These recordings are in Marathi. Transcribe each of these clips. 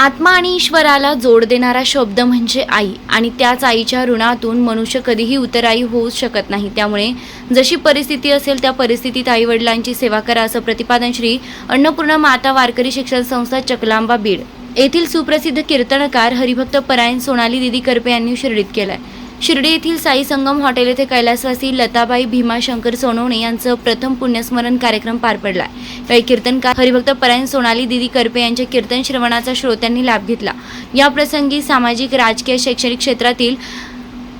आत्मा आणि ईश्वराला जोड देणारा शब्द म्हणजे आई. आणि त्याच आईच्या ऋणातून मनुष्य कधीही उतराई होऊ शकत नाही. त्यामुळे जशी परिस्थिती असेल त्या परिस्थितीत आई वडिलांची सेवा करा असं प्रतिपादन श्री अन्नपूर्णा माता वारकरी शिक्षण संस्था चकलांबा बीड येथील सुप्रसिद्ध कीर्तनकार हरिभक्त परायण सोनाली दिदी करपे यांनी शिर्डीत केलाय. शिर्डी येथील साई संगम हॉटेल येथे कैलासवासी लताबाई भीमाशंकर सोनवणे यांचं प्रथम पुण्यस्मरण कार्यक्रम पार पडला यावेळी कीर्तनकार हरिभक्त परायण सोनाली दिदी करपे यांच्या कीर्तन श्रवणाचा श्रोत्यांनी लाभ घेतला. या प्रसंगी सामाजिक राजकीय शैक्षणिक क्षेत्रातील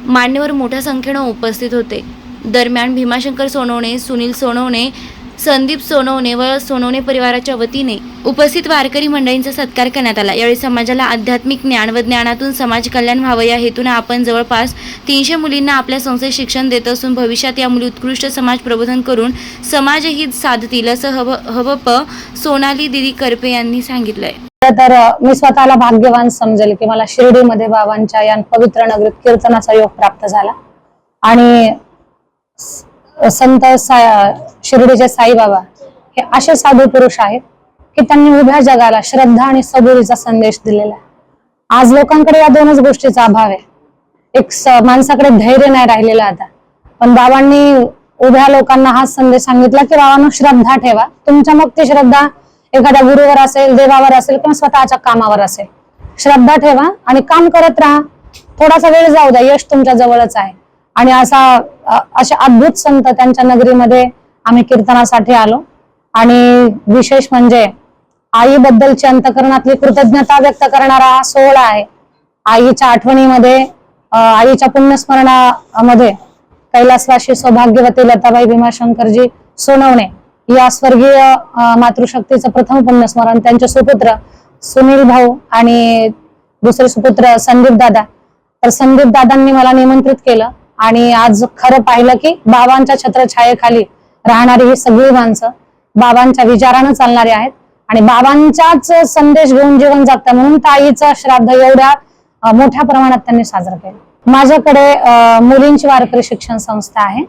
मान्यवर मोठ्या संख्येनं उपस्थित होते. दरम्यान भीमाशंकर सोनवणे सुनील सोनवणे संदीप सोनवणे व सोनवणे परिवाराच्या वतीने उपस्थित वारकरी मंडळींचा सत्कार करण्यात आला. यावेळी समाजाला आध्यात्मिक ज्ञान व ज्ञानातून समाज कल्याण व्हावं. या हेतूने आपण जवळपास तीनशे मुलींना आपल्या संस्थेत शिक्षण देत असून भविष्यात या मुली उत्कृष्ट समाज प्रबोधन करून समाजहित साधतील असं हव हवप सोनाली दिदी करपे यांनी सांगितलंय. तर मी स्वतःला भाग्यवान समजेल की मला शिर्डीमध्ये बाबांच्या या पवित्र नगरीत कीर्तनाचा योग प्राप्त झाला. आणि संत सा- शिर्डीचे साईबाबा हे असे साधू पुरुष आहेत. की त्यांनी उभ्या जगाला श्रद्धा आणि सबुरीचा संदेश दिलेला आहे. आज लोकांकडे या दोनच गोष्टीचा अभाव आहे. एक माणसाकडे धैर्य नाही राहिलेलं आता. पण बाबांनी उभ्या लोकांना हा संदेश सांगितला की बाबांनो श्रद्धा ठेवा. तुमच्या मग ती श्रद्धा एखाद्या गुरुवर असेल देवावर असेल किंवा स्वतःच्या कामावर असेल. श्रद्धा ठेवा आणि काम करत राहा. थोडासा वेळ जाऊ द्या यश तुमच्या जवळच आहे. आणि असा असे अद्भुत संत त्यांच्या नगरीमध्ये आम्ही कीर्तनासाठी आलो. आणि विशेष म्हणजे आईबद्दलची अंतकरणातली कृतज्ञता व्यक्त करणारा हा सोहळा आहे. आईच्या आठवणीमध्ये आईच्या पुण्यस्मरणामध्ये कैलासवाशी सौभाग्यवती लताबाई भीमाशंकरजी सोनवणे या स्वर्गीय मातृशक्तीचं प्रथम पुण्यस्मरण त्यांचे सुपुत्र सुनील भाऊ आणि दुसरे सुपुत्र संदीप दादा. तर संदीप दादांनी मला निमंत्रित केलं आणि आज खरं पाहिलं की बाबांच्या छत्रछायेखाली राहणारी ही सगळी माणसं बाबांच्या विचारानं चालणारे आहेत. आणि बाबांचाच संदेश घेऊन जीवन जगतात म्हणून ताईचं श्राद्ध एवढ्या मोठ्या प्रमाणात त्यांनी साजरं केलं. माझ्याकडे मुलींची वारकरी शिक्षण संस्था आहे.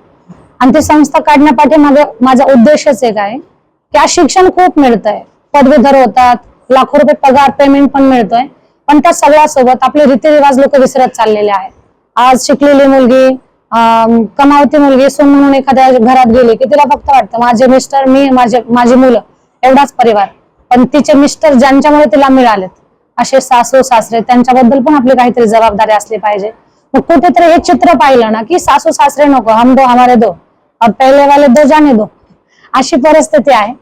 आणि ती संस्था काढण्यापाठी माझा माझा उद्देशच एक आहे की आज शिक्षण खूप मिळतंय. पदवीधर होतात लाखो रुपये पगार पेमेंट पण मिळतोय. पण त्या सगळ्यासोबत आपले रीतिरिवाज लोक विसरत चाललेले आहेत. आज शिकलेली मुलगी कमावती मुलगी सून म्हणून एखाद्या घरात गेली की तिला फक्त वाटतं माझे मिस्टर मी माझे माझी मुलं एवढाच परिवार. पण तिचे मिस्टर ज्यांच्यामुळे तिला मिळालेत असे सासू सासरे त्यांच्याबद्दल पण आपली काहीतरी जबाबदारी असली पाहिजे. मग कुठेतरी हे चित्र पाहिलं ना की सासू सासरे नको हम दो हमारे दो. पहिले वाले दो जाने दो. अशी परिस्थिती आहे.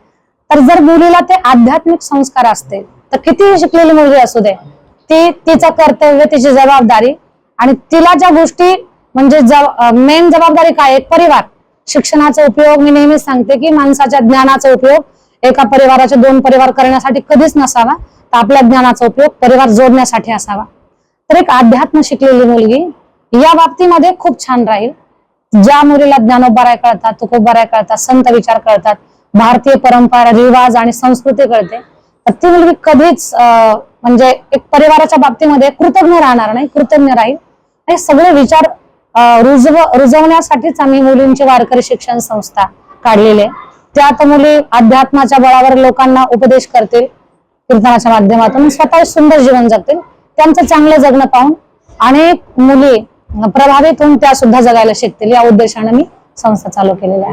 तर जर मुलीला ते आध्यात्मिक संस्कार असते तर कितीही शिकलेली मुलगी असू दे ती तिचं कर्तव्य तिची जबाबदारी आणि तिला ज्या गोष्टी म्हणजे मेन जबाबदारी काय? एक परिवार. शिक्षणाचा उपयोग मी नेहमीच सांगते की माणसाच्या ज्ञानाचा उपयोग एका परिवाराचे दोन परिवार करण्यासाठी कधीच नसावा तर आपल्या ज्ञानाचा उपयोग परिवार जोडण्यासाठी असावा. तर एक अध्यात्म शिकलेली मुलगी या बाबतीमध्ये खूप छान राहील. ज्या मुलीला ज्ञानोबाराय कळतात तुकोबाराय कळतात संत विचार कळतात भारतीय परंपरा रिवाज आणि संस्कृती कळते तर ती मुलगी कधीच म्हणजे एक परिवाराच्या बाबतीमध्ये कृतज्ञ राहणार नाही कृतज्ञ राहील. हे सगळे विचार रुजव रुजवण्यासाठीच आम्ही मुलींची वारकरी शिक्षण संस्था काढलेली आहे. त्यात मुली अध्यात्माच्या बळावर लोकांना उपदेश करतील कीर्तनाच्या माध्यमातून स्वतः सुंदर जीवन जगतील. त्यांचं चांगलं जगणं पाहून अनेक मुली प्रभावित होऊन त्या सुद्धा जगायला शिकतील या उद्देशाने मी संस्था चालू केलेल्या आहे.